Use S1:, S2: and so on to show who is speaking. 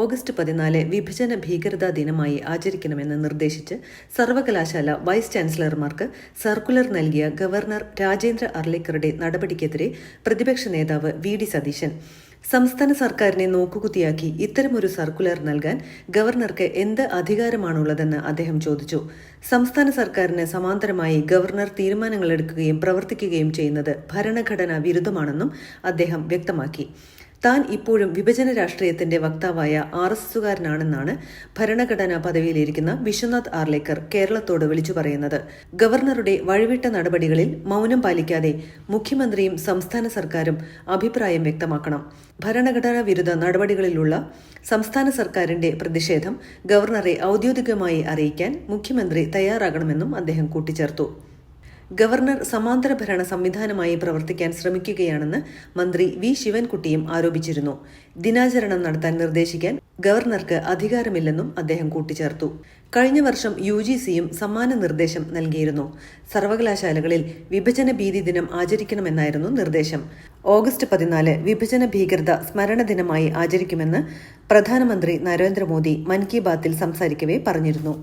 S1: August പതിനാല് വിഭജന ഭീകരതാ ദിനമായി ആചരിക്കണമെന്ന് നിർദ്ദേശിച്ച് സർവകലാശാല വൈസ് ചാൻസലർമാർക്ക് സർക്കുലർ നൽകിയ ഗവർണർ രാജേന്ദ്ര അർലേക്കറുടെ നടപടിക്കെതിരെ പ്രതിപക്ഷ നേതാവ് വി ഡി സതീശൻ സംസ്ഥാന സർക്കാരിനെ നോക്കുകുത്തിയാക്കി ഇത്തരമൊരു സർക്കുലർ നൽകാൻ ഗവർണർക്ക് എന്ത് അധികാരമാണുള്ളതെന്ന് അദ്ദേഹം ചോദിച്ചു സംസ്ഥാന സർക്കാരിന് സമാന്തരമായി ഗവർണർ തീരുമാനങ്ങളെടുക്കുകയും പ്രവർത്തിക്കുകയും ചെയ്യുന്നത് ഭരണഘടനാ വിരുദ്ധമാണെന്നും അദ്ദേഹം വ്യക്തമാക്കി താൻ ഇപ്പോഴും വിഭജന രാഷ്ട്രീയത്തിന്റെ വക്താവായ ആർ എസ് എസുകാരനാണെന്നാണ് ഭരണഘടനാ പദവിയിലിരിക്കുന്ന വിശ്വനാഥ് ആർലേക്കർ കേരളത്തോട് വിളിച്ചു പറയുന്നത് ഗവർണറുടെ വഴിവിട്ട നടപടികളിൽ മൗനം പാലിക്കാതെ മുഖ്യമന്ത്രിയും സംസ്ഥാന സർക്കാരും അഭിപ്രായം വ്യക്തമാക്കണം ഭരണഘടനാ വിരുദ്ധ നടപടികളിലുള്ള സംസ്ഥാന സർക്കാരിന്റെ പ്രതിഷേധം ഗവർണറെ ഔദ്യോഗികമായി അറിയിക്കാൻ മുഖ്യമന്ത്രി തയ്യാറാകണമെന്നും അദ്ദേഹം കൂട്ടിച്ചേർത്തു ഗവർണർ സമാന്തര ഭരണ സംവിധാനമായി പ്രവർത്തിക്കാൻ ശ്രമിക്കുകയാണെന്ന് മന്ത്രി വി ശിവൻകുട്ടിയും ആരോപിച്ചിരുന്നു ദിനാചരണം നടത്താൻ നിർദ്ദേശിക്കാൻ ഗവർണർക്ക് അധികാരമില്ലെന്നും അദ്ദേഹം കൂട്ടിച്ചേർത്തു കഴിഞ്ഞ വർഷം യു ജി സിയും സമാന നിർദ്ദേശം നൽകിയിരുന്നു സർവകലാശാലകളിൽ വിഭജന ഭീതി ദിനം ആചരിക്കണമെന്നായിരുന്നു നിർദ്ദേശം ഓഗസ്റ്റ് പതിനാല് വിഭജന ഭീകരത സ്മരണ ദിനമായി ആചരിക്കുമെന്ന് പ്രധാനമന്ത്രി നരേന്ദ്രമോദി മൻ കി ബാത്തിൽ സംസാരിക്കവേ പറഞ്ഞിരുന്നു